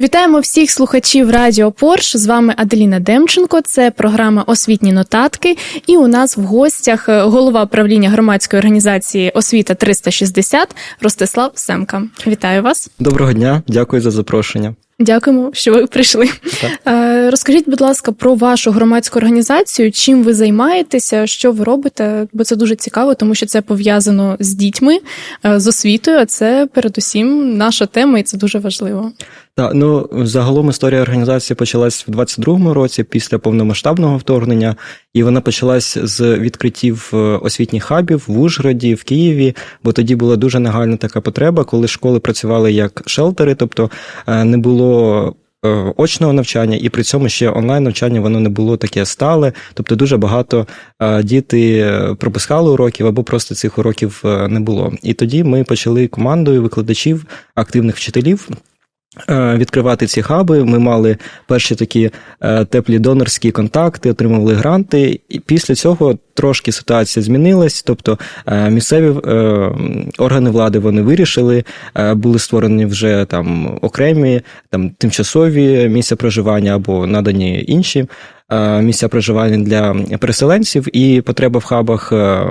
Вітаємо всіх слухачів Радіо Порш. З вами Аделіна Демченко. Це програма Освітні нотатки. І у нас в гостях е, голова правління громадської організації Освіта 360 Ростислав Семка. Вітаю вас. Доброго дня, дякую за запрошення. Дякуємо, що ви прийшли. Так. Е, Розкажіть, будь ласка, про вашу громадську організацію. Чим ви займаєтеся, що ви робите? Бо це дуже цікаво, тому що це пов'язано з дітьми, е, з освітою. А це передусім наша тема, і це дуже важливо. Так, ну загалом історія організації почалась в 22-му році після повномасштабного вторгнення, і вона почалась з відкриттів е, освітніх хабів в Ужгороді, в Києві, бо тоді була дуже нагальна така потреба, коли школи працювали як шелтери, тобто е, не було. е, Очного навчання, і при цьому ще онлайн навчання воно не було таке стале. Тобто дуже багато діти пропускали уроків або просто цих уроків не було. І тоді ми почали командою викладачів, активних вчителів відкривати ці хаби. Ми мали перші такі е, теплі донорські контакти, отримували гранти. І після цього трошки ситуація змінилась. Тобто е, місцеві е, органи влади вони вирішили, е, були створені вже там окремі там тимчасові місця проживання або надані інші. Е, Місця проживання для переселенців, і потреба в хабах, е,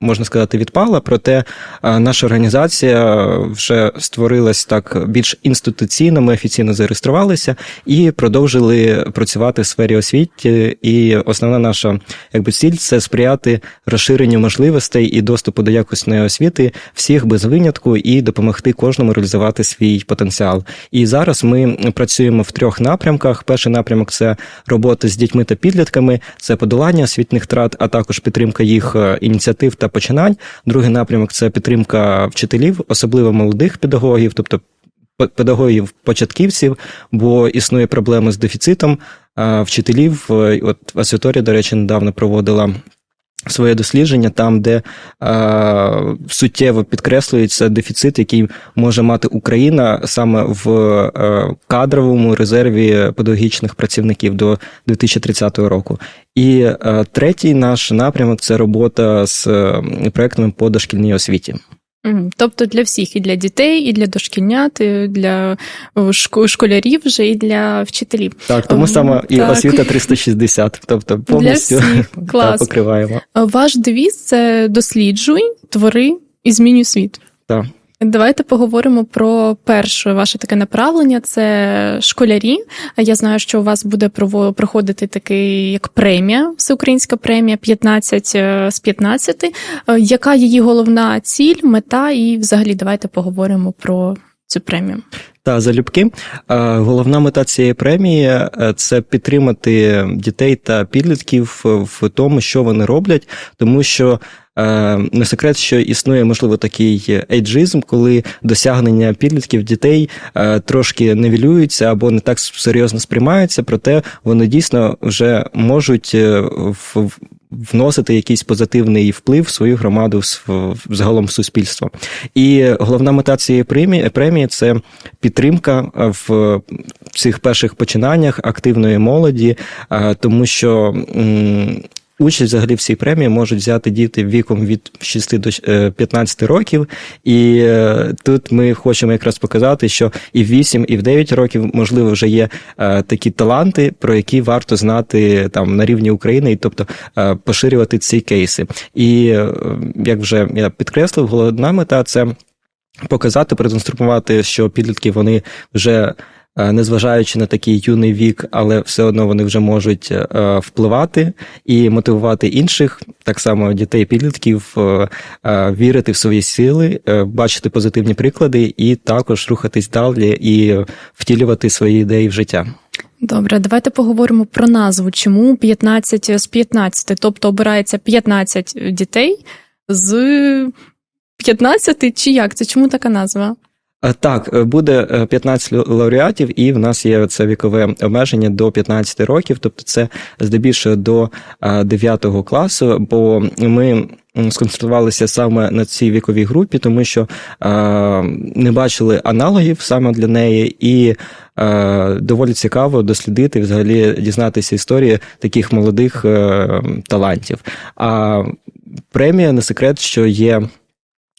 можна сказати, відпала. Проте е, наша організація вже створилась так більш інституційно. Ми офіційно зареєструвалися і продовжили працювати в сфері освіти. І основна наша якби ціль це сприяти розширенню можливостей і доступу до якісної освіти всіх без винятку і допомогти кожному реалізувати свій потенціал. І зараз ми працюємо в трьох напрямках. Перший напрямок це робота з дітьми та підлітками, це подолання освітніх втрат, а також підтримка їх е, ініціатив та починань. Другий напрямок це підтримка вчителів, особливо молодих педагогів, тобто педагогів початківців, бо існує проблема з дефіцитом вчителів. Е, От Асвіторія, до речі, недавно проводила. Своє дослідження там, де е, суттєво підкреслюється дефіцит, який може мати Україна саме в е, кадровому резерві педагогічних працівників до 2030 року. І е, третій наш напрямок це робота з е, проектами по дошкільній освіті. Тобто для всіх, і для дітей, і для дошкільнят, і для о, школярів вже, і для вчителів. Так, тому Ем, саме і так. освіта 360, тобто повністю Для Клас. покриваємо. Ваш девіз це досліджуй, твори і змінюй світ. Так. Давайте поговоримо про перше ваше таке направлення це школярі. Я знаю, що у вас буде проходити такий як премія, всеукраїнська премія 15 е, з 15. Е, Яка її головна ціль, мета, і взагалі давайте поговоримо про цю премію. Та залюбки. Е, Головна мета цієї премії е, це підтримати дітей та підлітків в тому, що вони роблять, тому що. е, Не секрет, що існує можливо такий ейджизм, коли досягнення підлітків дітей трошки невілюються або не так серйозно сприймаються, проте вони дійсно вже можуть вносити якийсь позитивний вплив в свою громаду, в загалом в суспільство. І головна мета цієї премії, премії це підтримка в цих перших починаннях активної молоді, тому що. Участь взагалі в цій премії можуть взяти діти віком від 6 до е, 15 років, і е, тут ми хочемо якраз показати, що і в 8, і в 9 років, можливо, вже є е, такі таланти, про які варто знати там на рівні України, і тобто е, поширювати ці кейси. І е, як вже я підкреслив, головна мета це показати, продемонструвати, що підлітки вони вже. Е, Незважаючи на такий юний вік, але все одно вони вже можуть е, впливати і мотивувати інших, так само дітей, підлітків, е, е, вірити в свої сили, е, бачити позитивні приклади і також рухатись далі і втілювати свої ідеї в життя. Добре, давайте поговоримо про назву. Чому 15 з 15? Тобто обирається 15 дітей з 15 чи як? Це чому така назва? Е, Так, е, буде е, 15 лауреатів, і в нас є це вікове обмеження до 15 років, тобто це здебільшого до е, 9 класу, бо ми сконцентрувалися саме на цій віковій групі, тому що е, не бачили аналогів саме для неї, і е, доволі цікаво дослідити, взагалі дізнатися історії таких молодих е, талантів. А премія не секрет, що є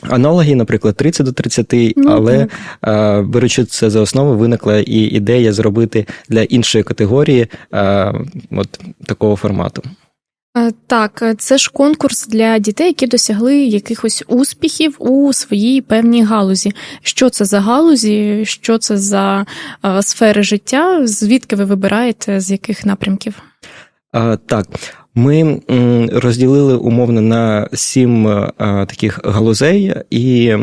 Аналоги, наприклад, 30 до 30, Ну, але так. беручи це за основу, виникла і ідея зробити для іншої категорії от такого формату. Е, Так, е, це ж конкурс для дітей, які досягли якихось успіхів у своїй певній галузі. Що це за галузі, що це за е, сфери життя? Звідки ви вибираєте, з яких напрямків? Так, ми розділили умовно на сім е, таких галузей, і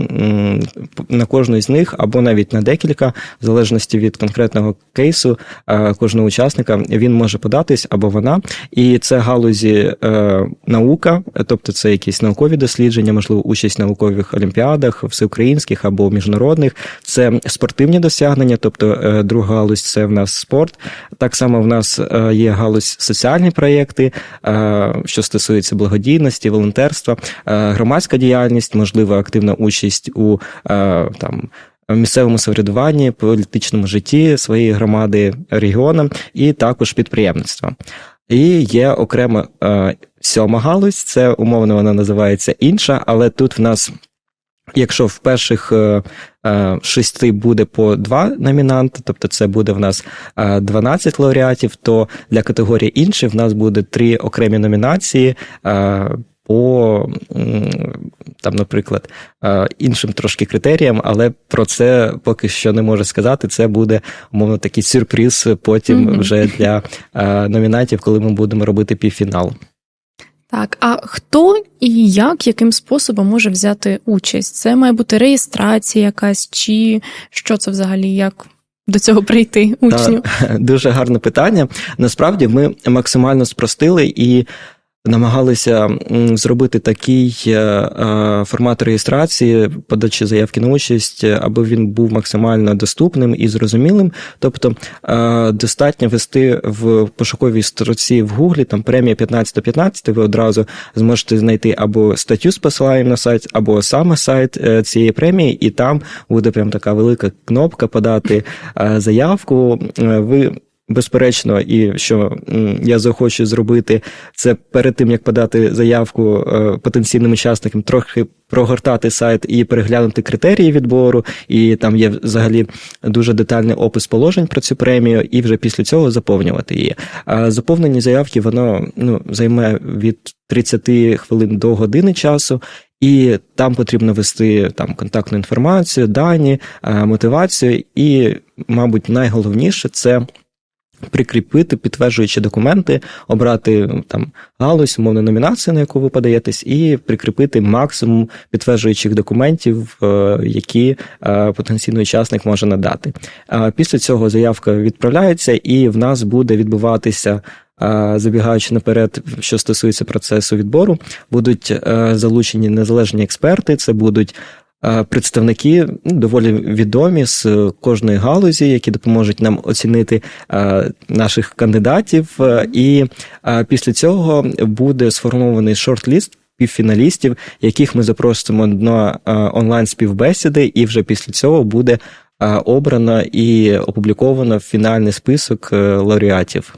на кожну з них, або навіть на декілька, в залежності від конкретного кейсу е, кожного учасника, він може податись або вона. І це галузі е, наука, тобто це якісь наукові дослідження, можливо, участь в наукових олімпіадах, всеукраїнських або міжнародних. Це спортивні досягнення, тобто друга галузь це в нас спорт. Так само в нас є галузь соціальні проєкти, що стосується благодійності, волонтерства, е, громадська діяльність, можливо, активна участь у е, там. Місцевому самоврядуванні, політичному житті своєї громади, регіону і також підприємництва. І є окрема е, сьома галузь, це умовно вона називається інша, але тут в нас, якщо в перших е, е, шести буде по два номінанти, тобто це буде в нас е, 12 лауреатів, то для категорії інші в нас буде три окремі номінації. е, по там, наприклад, е, іншим трошки критеріям, але про це поки що не можу сказати. Це буде умовно такий сюрприз потім вже для е, номінантів, коли ми будемо робити півфінал. Так, а хто і як, яким способом може взяти участь? Це має бути реєстрація якась, чи що це взагалі, як до цього прийти учню? Так, дуже гарне питання. Насправді ми максимально спростили і намагалися зробити такий е, е, формат реєстрації, подачі заявки на участь, е, аби він був максимально доступним і зрозумілим. Тобто достатньо ввести в пошуковій строці в Гуглі там премія 15 15, ви одразу зможете знайти або статтю з посиланням на сайт, або саме сайт цієї премії, і там буде прям така велика кнопка подати заявку. Ви Безперечно, і що я захочу зробити це перед тим, як подати заявку е, потенційним учасникам, трохи прогортати сайт і переглянути критерії відбору. І там є взагалі дуже детальний опис положень про цю премію, і вже після цього заповнювати її. А заповнені заявки воно ну займе від 30 хвилин до години часу. І там потрібно ввести там контактну інформацію, дані, е, мотивацію, і, мабуть, найголовніше це прикріпити підтверджуючі документи, обрати там галузь, умовну номінацію, на яку ви подаєтесь, і прикріпити максимум підтверджуючих документів, е, які е, потенційний учасник може надати. Після цього заявка відправляється, і в нас буде відбуватися. е, Забігаючи наперед, що стосується процесу відбору, будуть е, залучені незалежні експерти. Це будуть е, представники ну, доволі відомі з е, кожної галузі, які допоможуть нам оцінити е, наших кандидатів. Е, І після цього буде сформований шорт-ліст півфіналістів, яких ми запросимо на онлайн співбесіди, і вже після цього буде обрано і опубліковано фінальний список лауреатів.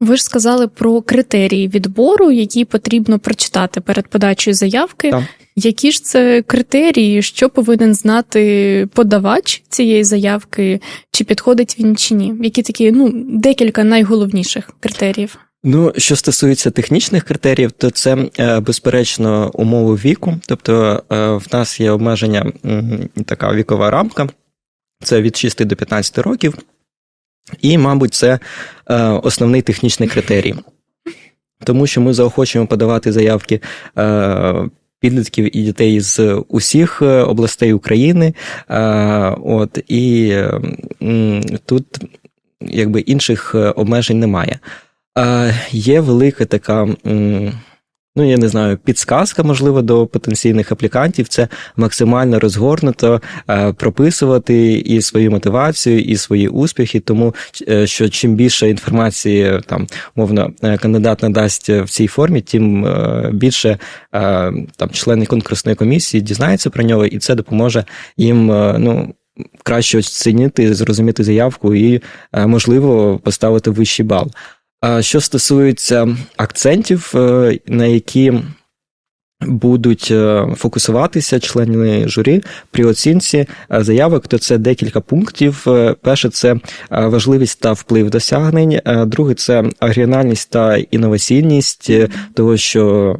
Ви ж сказали про критерії відбору, які потрібно прочитати перед подачею заявки. Так. Які ж це критерії, що повинен знати подавач цієї заявки, чи підходить він чи ні? Які такі ну декілька найголовніших критеріїв? Ну, що стосується технічних критеріїв, то це е, безперечно умови віку. Тобто е, в нас є обмеження така вікова рамка, це від 6 до 15 років, і, мабуть, це е, основний технічний критерій. Тому що ми заохочуємо подавати заявки е, підлітків і дітей з усіх е, областей України. От, і тут якби інших обмежень немає. Є велика така, ну я не знаю, підсказка, можливо, до потенційних аплікантів. Це максимально розгорнуто е, прописувати і свою мотивацію, і свої успіхи. Тому е, що чим більше інформації там мовно е, кандидат надасть в цій формі, тим е, більше е, там члени конкурсної комісії дізнаються про нього, і це допоможе їм е, ну. Краще оцінити, зрозуміти заявку і, е, можливо, поставити вищий бал. Що стосується акцентів, е, на які Будуть е, фокусуватися члени журі при оцінці е, заявок, то це декілька пунктів. Перше, це важливість та вплив досягнень. Друге, це оригінальність та інноваційність того, що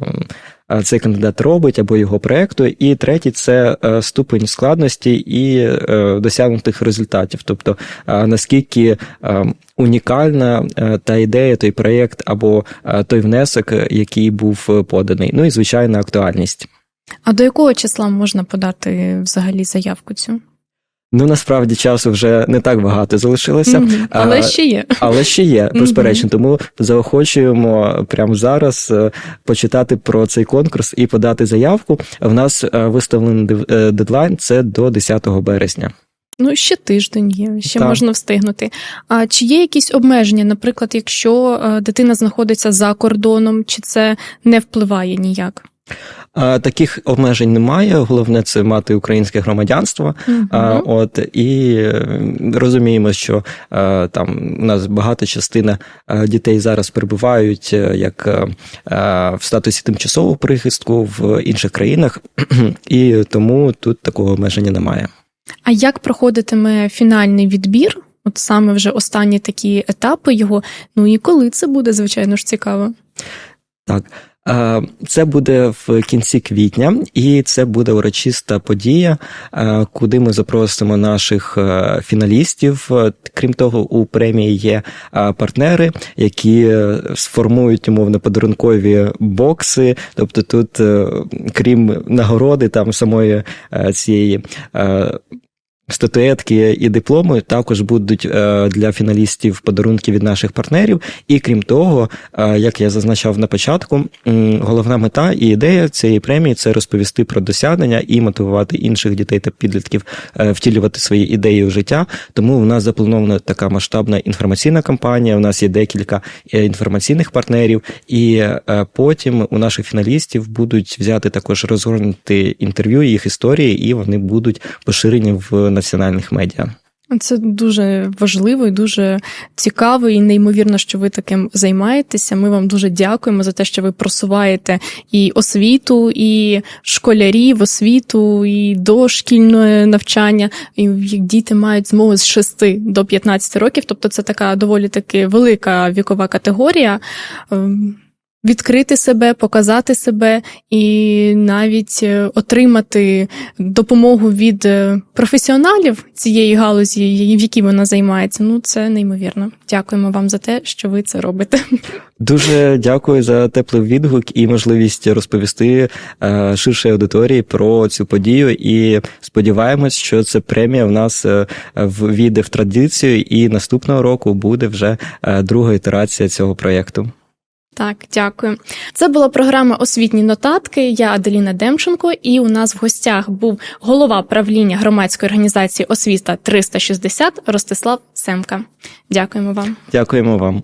цей кандидат робить або його проекту. І третє це е, ступень складності і е, досягнутих результатів. Тобто, е, наскільки е, унікальна е, та ідея, той проєкт або е, той внесок, е, який був е, поданий. Ну і звичайна актуальність. А до якого числа можна подати взагалі заявку цю? Ну насправді часу вже не так багато залишилося. Мгм. Але А, ще є. Але ще є, безперечно, тому заохочуємо прямо зараз е, почитати про цей конкурс і подати заявку. В нас е, виставлений е, дедлайн це до 10 березня. Ну, ще тиждень є, ще Так. можна встигнути. А чи є якісь обмеження, наприклад, якщо дитина знаходиться за кордоном, чи це не впливає ніяк? Таких обмежень немає. Головне це мати українське громадянство. А, от і е, розуміємо, що е, там у нас багата частина е, дітей зараз перебувають як в статусі тимчасового прихистку в інших країнах, і тому тут такого обмеження немає. А як проходитиме фінальний відбір? От саме вже останні такі етапи його. Ну і коли це буде, звичайно ж, цікаво. Так. Е, Це буде в кінці квітня, і це буде урочиста подія, е, куди ми запросимо наших е, фіналістів. Крім того, у премії є партнери, які сформують умовно подарункові бокси. Тобто, тут, крім нагороди, там самої цієї. Статуетки і дипломи також будуть е, для фіналістів подарунки від наших партнерів. І крім того, е, як я зазначав на початку, головна мета і ідея цієї премії це розповісти про досягнення і мотивувати інших дітей та підлітків е, втілювати свої ідеї в життя. Тому у нас запланована така масштабна інформаційна кампанія. У нас є декілька інформаційних партнерів, і потім у наших фіналістів будуть взяти також розгорнути інтерв'ю їх історії, і вони будуть поширені в національних медіа. Це дуже важливо і дуже цікаво, і неймовірно, що ви таким займаєтеся. Ми вам дуже дякуємо за те, що ви просуваєте і освіту, і школярів, освіту, і дошкільне навчання. І діти мають змогу з 6 до 15 років, тобто це така доволі таки велика вікова категорія. Відкрити себе, показати себе і навіть е, отримати допомогу від е, професіоналів цієї галузі, в якій вона займається. Ну це неймовірно. Дякуємо вам за те, що ви це робите. Дуже дякую за теплий відгук і можливість розповісти е, ширшій аудиторії про цю подію. І сподіваємось, що ця премія в нас е, війде в традицію, і наступного року буде вже друга ітерація цього проєкту. Так, дякую. Це була програма Освітні нотатки. Я Аделіна Демченко, і у нас в гостях був голова правління громадської організації Освіта 360 Ростислав Семка. Дякуємо вам. Дякуємо вам.